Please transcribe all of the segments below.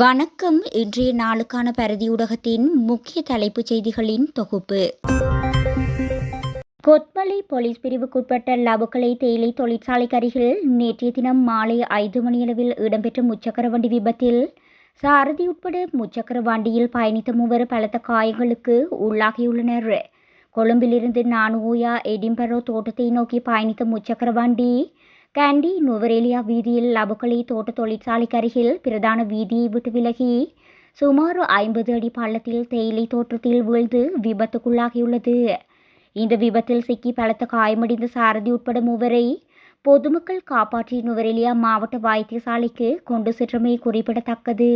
வணக்கம். இன்றைய நாளுக்கான பரதி ஊடகத்தின் முக்கிய தலைப்புச் செய்திகளின் தொகுப்பு. கொத்மலை போலீஸ் பிரிவுக்குட்பட்ட லபுக்கலை தேயிலை தொழிற்சாலைக்கு அருகில் நேற்றைய தினம் மாலை ஐந்து மணியளவில் இடம்பெற்ற முச்சக்கர வண்டி விபத்தில் சாரதி உட்பட முச்சக்கர வண்டியில் பயணித்த மூவர் பலத்த காயங்களுக்கு உள்ளாகியுள்ளனர். கொழும்பிலிருந்து நானுவோயா எடிம்பரோ தோட்டத்தை நோக்கி பயணித்த முச்சக்கர வண்டி கேண்டி நுவரேலியா வீதியில் லபுக்கலி தோட்ட தொழிற்சாலைக்கு அருகில் பிரதான வீதியை விட்டு விலகி சுமார் ஐம்பது அடி பள்ளத்தில் தேயிலை தோற்றத்தில் வீழ்ந்து விபத்துக்குள்ளாகியுள்ளது. இந்த விபத்தில் சிக்கி பலத்த காயமடைந்த சாரதி உட்பட மூவரை பொதுமக்கள் காப்பாற்றி நுவரெலியா மாவட்ட வைத்தியசாலைக்கு கொண்டு சென்றமை குறிப்பிடத்தக்கது.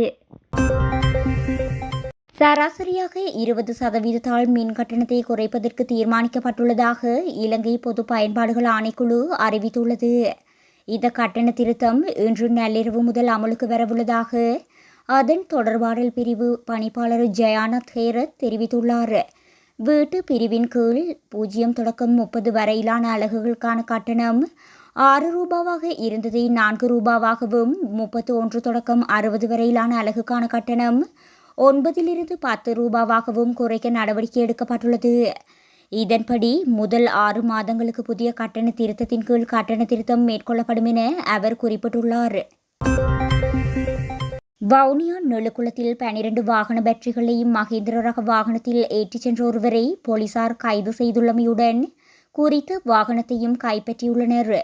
சராசரியாக இருபது சதவீதத்தால் மின் கட்டணத்தை குறைப்பதற்கு தீர்மானிக்கப்பட்டுள்ளதாக இலங்கை பொது பயன்பாடுகள் ஆணைக்குழு அறிவித்துள்ளது. இந்த கட்டண திருத்தம் இன்று நள்ளிரவு முதல் அமலுக்கு வரவுள்ளதாக அதன் தொடர்பாடல் பிரிவு பணிப்பாளர் ஜெயானத் ஹேரத் தெரிவித்துள்ளார். வீட்டு பிரிவின் கீழ் பூஜ்ஜியம் தொடக்கம் முப்பது வரையிலான அலகுகளுக்கான கட்டணம் ஆறு ரூபாவாக இருந்ததை நான்கு ரூபாவாகவும் முப்பத்து ஒன்று தொடக்கம் அறுபது வரையிலான அலகுக்கான கட்டணம் ஒன்பதிலிருந்து பத்து ரூபாவாகவும் குறைக்க நடவடிக்கை எடுக்கப்பட்டுள்ளது. இதன்படி முதல் ஆறு மாதங்களுக்கு புதிய கட்டண திருத்தத்தின் கீழ் கட்டண திருத்தம் மேற்கொள்ளப்படும் என அவர் குறிப்பிட்டுள்ளார். வவுனியா நெழுக்குளத்தில் பனிரெண்டு வாகன பேட்டரிகளையும் மகேந்திர ரக வாகனத்தில் ஏற்றிச் சென்ற ஒருவரை போலீசார் கைது செய்துள்ளமையுடன் குறித்த வாகனத்தையும் கைப்பற்றியுள்ளனர்.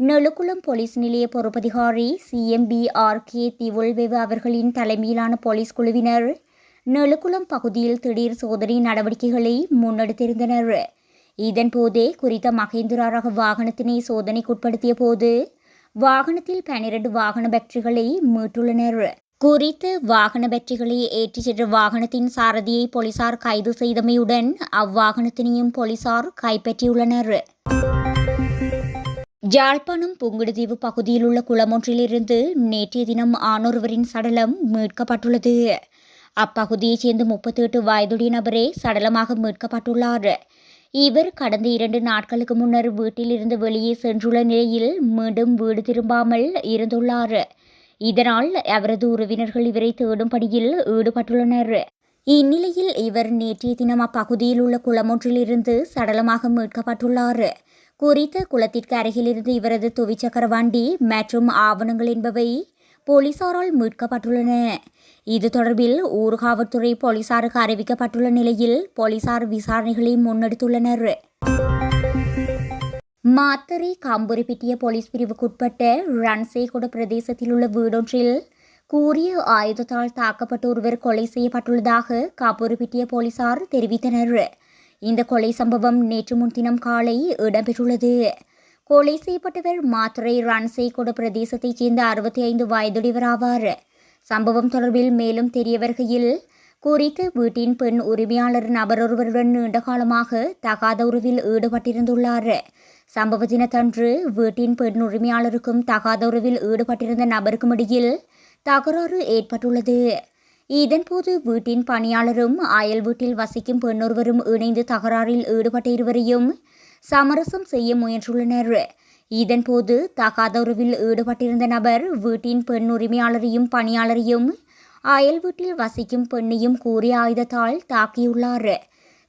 நெழுக்குளம் போலீஸ் நிலைய பொறுப்பதிகாரி சிஎம்பி ஆர் கே திவுல்வெவ் அவர்களின் தலைமையிலான போலீஸ் குழுவினர் நெழுக்குளம் பகுதியில் திடீர் சோதனை நடவடிக்கைகளை முன்னெடுத்திருந்தனர். இதன்போதே குறித்த மகேந்திரா ரக வாகனத்தினை சோதனைக்குட்படுத்திய போது வாகனத்தில் பனிரெண்டு வாகன பேட்டரிகளை மீட்டுள்ளனர். குறித்த வாகன பேட்டரிகளை ஏற்றிச் சென்ற வாகனத்தின் சாரதியை போலீசார் கைது செய்தமையுடன் அவ்வாகனத்தினையும் போலீசார் கைப்பற்றியுள்ளனர். ஜாழ்ப்பாணம் புங்குடுதீவு பகுதியில் உள்ள குளமொன்றிலிருந்து நேற்றைய தினம் ஆணொருவரின் சடலம் மீட்கப்பட்டுள்ளது. அப்பகுதியைச் சேர்ந்த முப்பத்தி எட்டு வயதுடைய நபரே சடலமாக மீட்கப்பட்டுள்ளார். இவர் கடந்த இரண்டு நாட்களுக்கு முன்னர் வீட்டிலிருந்து வெளியே சென்றுள்ள நிலையில் மீண்டும் வீடு திரும்பாமல் இருந்துள்ளார். இதனால் அவரது உறவினர்கள் இவரை தேடும் பணியில் ஈடுபட்டுள்ளனர். இந்நிலையில் இவர் நேற்றைய தினம் அப்பகுதியில் உள்ள குளமொன்றிலிருந்து சடலமாக மீட்கப்பட்டுள்ளார். குறித்த குளத்திற்கு அருகிலிருந்து இவரது துவிச்சக்கர வண்டி மற்றும் ஆவணங்கள் என்பவை போலீசாரால் மீட்கப்பட்டுள்ளன. இது தொடர்பில் ஊர்காவல்துறை போலீசாருக்கு அறிவிக்கப்பட்டுள்ள நிலையில் போலீசார் விசாரணைகளை முன்னெடுத்துள்ளனர். மாத்தரை காம்புரிப்பிட்டிய போலீஸ் பிரிவுக்குட்பட்ட ரன்சேகொட பிரதேசத்தில் உள்ள வீடொன்றில் கூறிய ஆயுதத்தால் தாக்கப்பட்ட ஒருவர் கொலை செய்யப்பட்டுள்ளதாக காம்புரிப்பிட்டிய போலீசார் தெரிவித்தனர். இந்த கொலை சம்பவம் நேற்று முன்தினம் காலை இடம்பெற்றுள்ளது. கொலை செய்யப்பட்டவர் மாத்திரை ரன்சேகொட பிரதேசத்தைச் சேர்ந்த அறுபத்தி ஐந்து வயதுடையவர் ஆவார். சம்பவம் தொடர்பில் மேலும் தெரிய வருகையில் குறித்து வீட்டின் பெண் உரிமையாளர் நபரொருவருடன் நீண்ட காலமாக தகாத உறவில் ஈடுபட்டிருந்துள்ளார். சம்பவ தினத்தன்று வீட்டின் பெண் உரிமையாளருக்கும் தகாத உறவில் ஈடுபட்டிருந்த நபருக்கும் இடையில் தகராறு ஏற்பட்டுள்ளது. இதன்போது வீட்டின் பணியாளரும் அயல் வீட்டில் வசிக்கும் பெண்ணொருவரும் இணைந்து தகராறில் ஈடுபட்ட இருவரையும் சமரசம் செய்ய முயன்றுள்ளனர். இதன்போது தகாத உறவில் ஈடுபட்டிருந்த நபர் வீட்டின் பெண் உரிமையாளரையும் பணியாளரையும் அயல் வீட்டில் வசிக்கும் பெண்ணையும் கூறிய ஆயுதத்தால் தாக்கியுள்ளார்.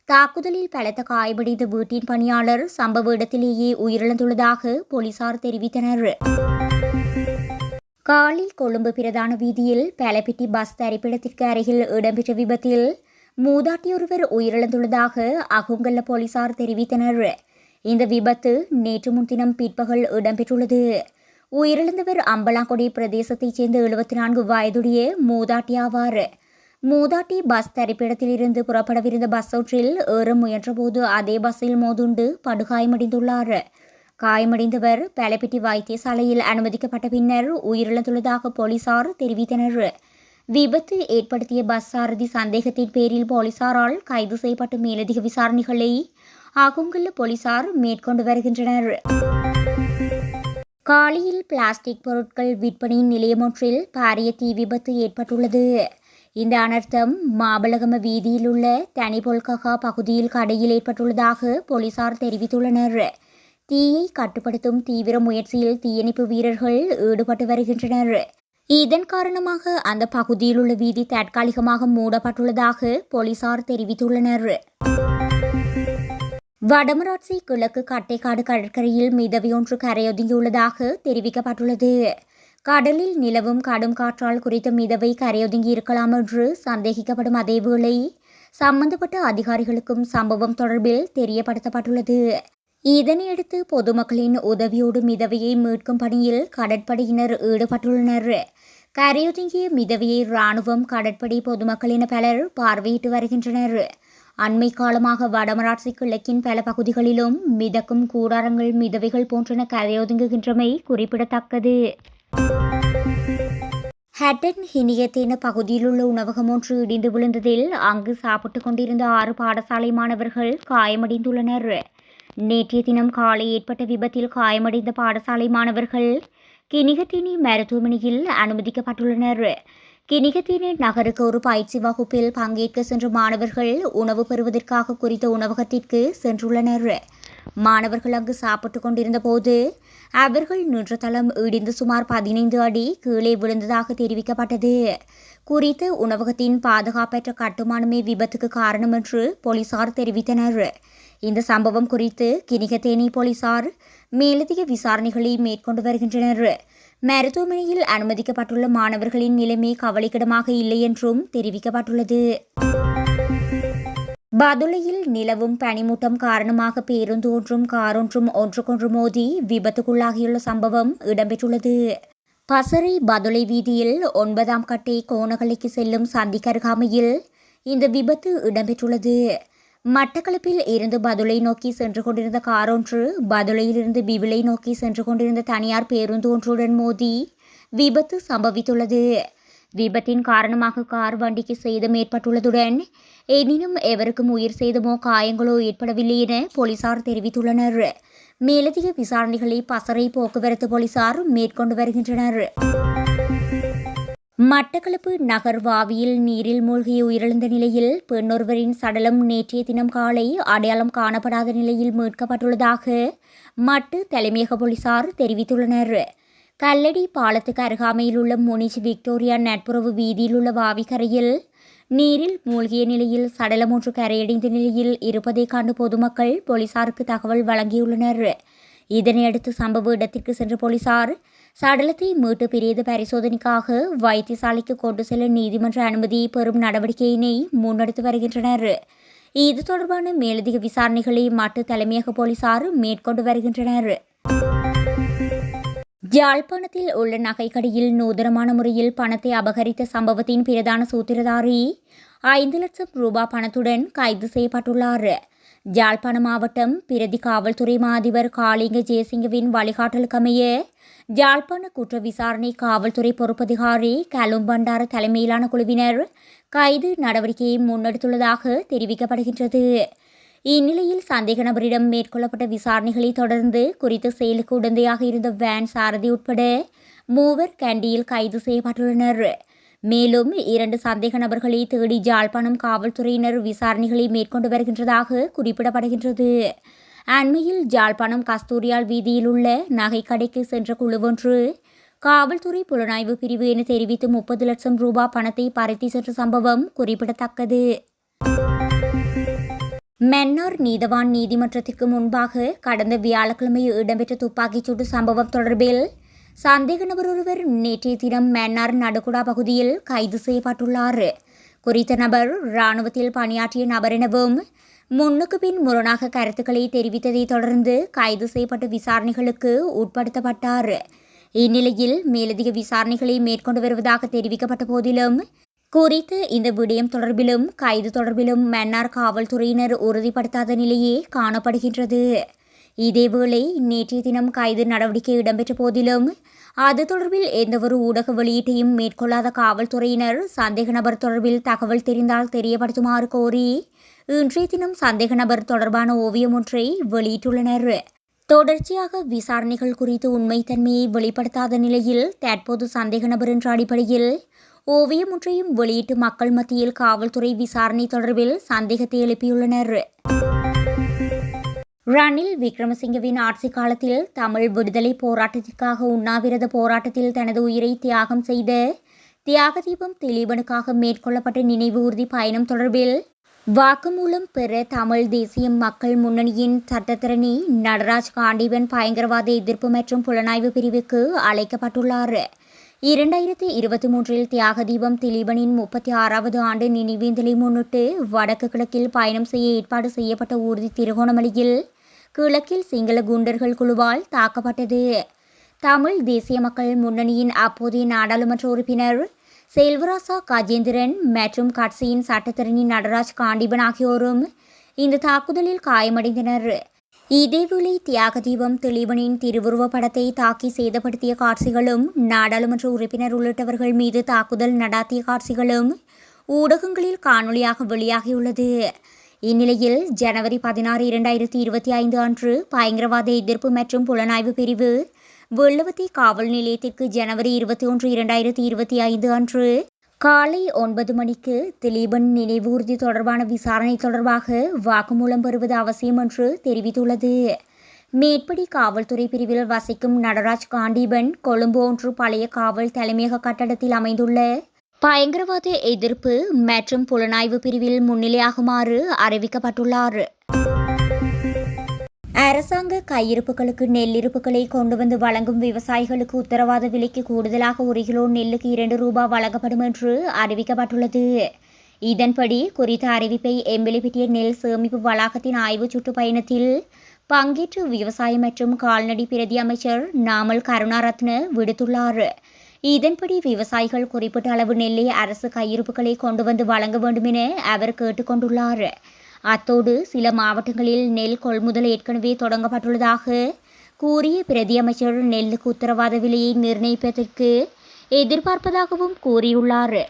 தாக்குதலில் பலத்த காயமடைந்த வீட்டின் பணியாளர் சம்பவ இடத்திலேயே உயிரிழந்துள்ளதாக போலீசார் தெரிவித்தனர். காலி கொழும்பு பிரதான வீதியில் பலப்பிட்டி பஸ் தரிப்பிடத்திற்கு அருகில் இடம்பெற்ற விபத்தில் மூதாட்டியொருவர் உயிரிழந்துள்ளதாக அகுங்கல்ல போலீசார் தெரிவித்தனர். இந்த விபத்து நேற்று முன்தினம் பிற்பகல் இடம்பெற்றுள்ளது. உயிரிழந்தவர் அம்பலாங்கொடி பிரதேசத்தைச் சேர்ந்த எழுபத்தி நான்கு வயதுடைய மூதாட்டி ஆவார் மூதாட்டி பஸ் தரிப்பிடத்திலிருந்து புறப்படவிருந்த பஸ் ஒன்றில் ஏற முயன்றபோது அதே பஸ்ஸில் மோதுண்டு படுகாயமடைந்துள்ளார். காயமடைந்தவர் பேலப்பிட்டி வைத்தியசாலையில் அனுமதிக்கப்பட்ட பின்னர் உயிரிழந்துள்ளதாக போலீசார் தெரிவித்தனர். விபத்து ஏற்படுத்திய பஸ் சாரதி சந்தேகத்தின் பேரில் போலீசாரால் கைது செய்யப்பட்டு மேலதிக விசாரணைகளை அகுங்குள்ள போலீசார் மேற்கொண்டு வருகின்றனர். காலியில் பிளாஸ்டிக் பொருட்கள் விற்பனையின் நிலையமொன்றில் பாரிய தீ விபத்து ஏற்பட்டுள்ளது. இந்த அனர்த்தம் மாபலகம வீதியில் உள்ள தனிபொல்ககா பகுதியில் கடையில் ஏற்பட்டுள்ளதாக போலீசார் தெரிவித்துள்ளனர். தீயை கட்டுப்படுத்தும் தீவிர முயற்சியில் தீயணைப்பு வீரர்கள் ஈடுபட்டு வருகின்றனர். இதன் காரணமாக அந்த பகுதியில் உள்ள வீதி தற்காலிகமாக மூடப்பட்டுள்ளதாக போலீசார் தெரிவித்துள்ளனர். வடமராட்சி கிழக்கு கட்டைக்காடு கடற்கரையில் மிதவையொன்று கரையொதுங்கியுள்ளதாக தெரிவிக்கப்பட்டுள்ளது. கடலில் நிலவும் கடும் காற்றால் குறித்த மிதவை கரையொதுங்கி இருக்கலாம் என்று சந்தேகிக்கப்படும் அதேவேளை சம்பந்தப்பட்ட அதிகாரிகளுக்கும் சம்பவம் தொடர்பில் தெரியப்படுத்தப்பட்டுள்ளது. இதனையடுத்து பொதுமக்களின் உதவியோடு மிதவையை மீட்கும் பணியில் கடற்படையினர் ஈடுபட்டுள்ளனர். கரையொதுங்கிய மிதவையை ராணுவம் கடற்படை பொதுமக்களின் பலர் பார்வையிட்டு வருகின்றனர். அண்மை காலமாக வடமராட்சி கிழக்கின் பல பகுதிகளிலும் மிதக்கும் கூடாரங்கள் மிதவைகள் போன்றன கரையொதுங்குகின்றமை குறிப்பிடத்தக்கது. ஹட்டன் ஹினியத்தேன பகுதியில் உள்ள உணவகம் ஒன்று இடிந்து விழுந்ததில் அங்கு சாப்பிட்டுக் கொண்டிருந்த ஆறு பாடசாலை மாணவர்கள் காயமடைந்துள்ளனர். நேற்றைய தினம் காலை ஏற்பட்ட விபத்தில் காயமடைந்த பாடசாலை மாணவர்கள் கினிகத்தினி மருத்துவமனையில் அனுமதிக்கப்பட்டுள்ளனர். கினிகத்தீனி நகருக்கு ஒரு பயிற்சி வகுப்பில் பங்கேற்க சென்ற மாணவர்கள் உணவு பெறுவதற்காக குறித்த உணவகத்திற்கு சென்றுள்ளனர். மாணவர்கள் அங்கு சாப்பிட்டுக் கொண்டிருந்த போது அவர்கள் நின்ற தளம் இடிந்து சுமார் பதினைந்து அடி கீழே விழுந்ததாக தெரிவிக்கப்பட்டது. குறித்த உணவகத்தின் பாதுகாப்பற்ற கட்டுமானமே விபத்துக்கு காரணம் என்று போலீசார் தெரிவித்தனர். இந்த சம்பவம் குறித்து கினிகத்தேனி போலீசார் மேலதிக விசாரணைகளை மேற்கொண்டு வருகின்றனர். மருத்துவமனையில் அனுமதிக்கப்பட்டுள்ள மாணவர்களின் நிலைமை கவலைக்கிடமாக இல்லை என்றும் தெரிவிக்கப்பட்டுள்ளது. பதுளையில் நிலவும் பனிமூட்டம் காரணமாக பேருந்து ஒன்றும் காரொன்றும் ஒன்றுக்கொன்று மோதி விபத்துக்குள்ளாகியுள்ள சம்பவம் இடம்பெற்றுள்ளது. பசறை பதுளை வீதியில் ஒன்பதாம் கட்டை கோணகலைக்கு செல்லும் சந்திக்கருகாமையில் இந்த விபத்து இடம்பெற்றுள்ளது. மட்டக்களப்பில் இருந்து பதுளை நோக்கி சென்று கொண்டிருந்த காரொன்று பதுளையிலிருந்து பிவிலை நோக்கி சென்று கொண்டிருந்த தனியார் பேருந்து ஒன்றுடன் மோதி விபத்து சம்பவித்துள்ளது. விபத்தின் காரணமாக கார் வண்டிக்கு சேதம் ஏற்பட்டுள்ளதுடன் எனினும் எவருக்கும் உயிர் சேதமோ காயங்களோ ஏற்படவில்லை என போலீசார் தெரிவித்துள்ளனர். மேலதிக விசாரணைகளை பசறை போக்குவரத்து போலீசார் மேற்கொண்டு வருகின்றனர். மட்டக்களப்பு நகர் வாவியில் நீரில் மூழ்கி உயிரிழந்த நிலையில் பெண்ணொருவரின் சடலம் நேற்றைய தினம் காலை அடையாளம் காணப்படாத நிலையில் மீட்கப்பட்டுள்ளதாக மட்டு தலைமையக போலீசார் தெரிவித்துள்ளனர். கல்லடி பாலத்துக்கு அருகாமையில் உள்ள முனிஜ் விக்டோரியா நட்புறவு வீதியில் உள்ள வாவிக்கரையில் நீரில் மூழ்கிய நிலையில் சடலம் ஒன்று கரையடைந்த நிலையில் இருப்பதை கண்டு பொதுமக்கள் போலீசாருக்கு தகவல் வழங்கியுள்ளனர். இதனையடுத்து சம்பவ இடத்திற்கு சென்ற போலீசார் சடலத்தை மீட்டு பிரேத பரிசோதனைக்காக வைத்தியசாலைக்கு கொண்டு செல்ல நீதிமன்ற அனுமதி பெறும் நடவடிக்கையினை முன்னெடுத்து வருகின்றனர். இது தொடர்பான மேலதிக விசாரணைகளை மட்டு தலைமையக போலீசார் மேற்கொண்டு வருகின்றனர். யாழ்ப்பாணத்தில் உள்ள நகைக்கடையில் நூதனமான முறையில் பணத்தை அபகரித்த சம்பவத்தின் பிரதான சூத்திரதாரி ஐந்து லட்சம் ரூபாய் பணத்துடன் கைது செய்யப்பட்டுள்ளார். யாழ்ப்பாண மாவட்டம் பிரதி காவல்துறை மாதிபர் காளிங்க ஜெயசிங்கவின் வழிகாட்டலுக்கமைய யாழ்ப்பாண குற்ற விசாரணை காவல்துறை பொறுப்பதிகாரி கலும் பண்டார தலைமையிலான குழுவினர் கைது நடவடிக்கையை முன்னெடுத்துள்ளதாக தெரிவிக்கப்படுகின்றது. இந்நிலையில் சந்தேக நபரிடம் மேற்கொள்ளப்பட்ட விசாரணைகளை தொடர்ந்து குறித்த செயலுக்கு உடந்தையாக இருந்த வேன் சாரதி உட்பட மூவர் கண்டியில் கைது செய்யப்பட்டுள்ளனர். மேலும் இரண்டு சந்தேக நபர்களை தேடி ஜாழ்ப்பாணம் காவல்துறையினர் விசாரணைகளை மேற்கொண்டு வருகின்றதாக குறிப்பிடப்படுகின்றது. அண்மையில் ஜாழ்ப்பாணம் கஸ்தூரியால் வீதியில் உள்ள நகைக்கடைக்கு சென்ற குழுவொன்று காவல்துறை புலனாய்வு பிரிவு என தெரிவித்து முப்பது லட்சம் ரூபாய் பணத்தை பறித்து சென்ற சம்பவம் குறிப்பிடத்தக்கது. மென்னார் நீதவான் நீதிமன்றத்திற்கு முன்பாக கடந்த வியாழக்கிழமை இடம்பெற்ற துப்பாக்கிச்சூட்டு சம்பவம் தொடர்பில் சந்தேக நபர் ஒருவர் நேற்றைய தினம் மென்னார் நடுகுடா பகுதியில் கைது செய்யப்பட்டுள்ளார். குறித்த நபர் இராணுவத்தில் பணியாற்றிய நபர் எனவும் முன்னுக்கு பின் முரணாக கருத்துக்களை தெரிவித்ததை தொடர்ந்து கைது செய்யப்பட்ட விசாரணைகளுக்கு உட்படுத்தப்பட்டார். இந்நிலையில் மேலதிக விசாரணைகளை மேற்கொண்டு வருவதாக தெரிவிக்கப்பட்ட போதிலும் குறித்து இந்த விடயம் தொடர்பிலும் கைது தொடர்பிலும் மன்னார் காவல்துறையினர் உறுதிப்படுத்தாத நிலையே காணப்படுகின்றது. இதேவேளை நேற்றைய தினம் கைது நடவடிக்கை இடம்பெற்ற போதிலும் அது தொடர்பில் எந்தவொரு ஊடக வெளியீட்டையும் மேற்கொள்ளாத காவல்துறையினர் சந்தேக நபர் தொடர்பில் தகவல் தெரிந்தால் தெரியப்படுத்துமாறு கோரி இன்றைய தினம் சந்தேக நபர் தொடர்பான ஓவியம் ஒன்றை வெளியிட்டுள்ளனர். தொடர்ச்சியாக விசாரணைகள் குறித்து உண்மைத்தன்மையை வெளிப்படுத்தாத நிலையில் தற்போது சந்தேக நபர் என்ற அடிப்படையில் ஓவியம் ஒன்றையும் வெளியிட்டு மக்கள் மத்தியில் காவல்துறை விசாரணை தொடர்பில் சந்தேகத்தை எழுப்பியுள்ளனர். ரணில் விக்ரமசிங்கவின் ஆட்சி காலத்தில் தமிழ் விடுதலை போராட்டத்திற்காக உண்ணாவிரத போராட்டத்தில் தனது உயிரை தியாகம் செய்த தியாக தீபம் திலீபனுக்காக மேற்கொள்ளப்பட்ட நினைவு ஊர்தி பயணம் தொடர்பில் வாக்குமூலம் பெற தமிழ் தேசிய மக்கள் முன்னணியின் சட்டத்திரணி நடராஜ் காண்டீபன் பயங்கரவாத எதிர்ப்பு மற்றும் புலனாய்வு பிரிவுக்கு அழைக்கப்பட்டுள்ளார். இரண்டாயிரத்தி இருபத்தி மூன்றில் தியாகதீபம் திலீபனின் முப்பத்தி ஆறாவது ஆண்டு நினைவேந்தலை முன்னிட்டு வடக்கு கிழக்கில் பயணம் செய்ய ஏற்பாடு செய்யப்பட்ட ஊர்தி திருகோணமலையில் கிழக்கில் சிங்கள குண்டர்கள் குழுவால் தாக்கப்பட்டது. தமிழ் தேசிய மக்கள் முன்னணியின் அப்போதைய நாடாளுமன்ற உறுப்பினர் செல்வராசா கஜேந்திரன் மற்றும் கட்சியின் சட்டத்தரணி நடராஜ் காண்டிபன் ஆகியோரும் இந்த தாக்குதலில் காயமடைந்தனர். இதேவேளை தியாக தீபம் திருவுருவ திருவுருவப் படத்தை தாக்கி சேதப்படுத்திய காட்சிகளும் நாடாளுமன்ற உறுப்பினர் உள்ளிட்டவர்கள் மீது தாக்குதல் நடாத்திய காட்சிகளும் ஊடகங்களில் காணொலியாக வெளியாகியுள்ளது. இந்நிலையில் ஜனவரி பதினாறு இரண்டாயிரத்தி இருபத்தி ஐந்து அன்று பயங்கரவாத எதிர்ப்பு மற்றும் புலனாய்வு பிரிவு வெள்ளவத்தி காவல் நிலையத்திற்கு ஜனவரி இருபத்தி ஒன்று இரண்டாயிரத்தி இருபத்தி ஐந்து அன்று காலை ஒன்பது மணிக்கு திலீபன் நினைவூர்தி தொடர்பான விசாரணை தொடர்பாக வாக்குமூலம் பெறுவது அவசியம் என்று தெரிவித்துள்ளது. மேற்படி காவல்துறை பிரிவில் வசிக்கும் நடராஜ் காண்டீபன் கொழும்பு ஒன்று பழைய காவல் தலைமையக கட்டடத்தில் அமைந்துள்ள பயங்கரவாத எதிர்ப்பு மற்றும் புலனாய்வு பிரிவில் முன்னிலையாகுமாறு அறிவிக்கப்பட்டுள்ளார். அரசாங்க கையிருப்புகளுக்கு நெல் இருப்புகளை கொண்டு வந்து வழங்கும் விவசாயிகளுக்கு உத்தரவாத விலைக்கு கூடுதலாக ஒரு கிலோ நெல்லுக்கு இரண்டு ரூபாய் வழங்கப்படும் என்று அறிவிக்கப்பட்டுள்ளது. இதன்படி குறித்த அறிவிப்பை எம்பிலிபிட்டிய நெல் சேமிப்பு வளாகத்தின் ஆய்வு சுற்றுப்பயணத்தில் பங்கேற்று விவசாயம் மற்றும் கால்நடை பிரதி அமைச்சர் நாமல் கருணாரத்ன விடுத்துள்ளார். இதன்படி விவசாயிகள் குறிப்பிட்ட அளவு நெல்லை அரசு கையிருப்புகளை கொண்டு வந்து வழங்க வேண்டும் என அவர் கேட்டுக்கொண்டுள்ளார். அத்தோடு சில மாவட்டங்களில் நெல் கொள்முதல் ஏற்கனவே தொடங்கப்பட்டுள்ளதாக கூறிய பிரதியமைச்சர் நெல்லுக்கு உத்தரவாத விலையை நிர்ணயிப்பதற்கு எதிர்பார்ப்பதாகவும் கூறியுள்ளார்.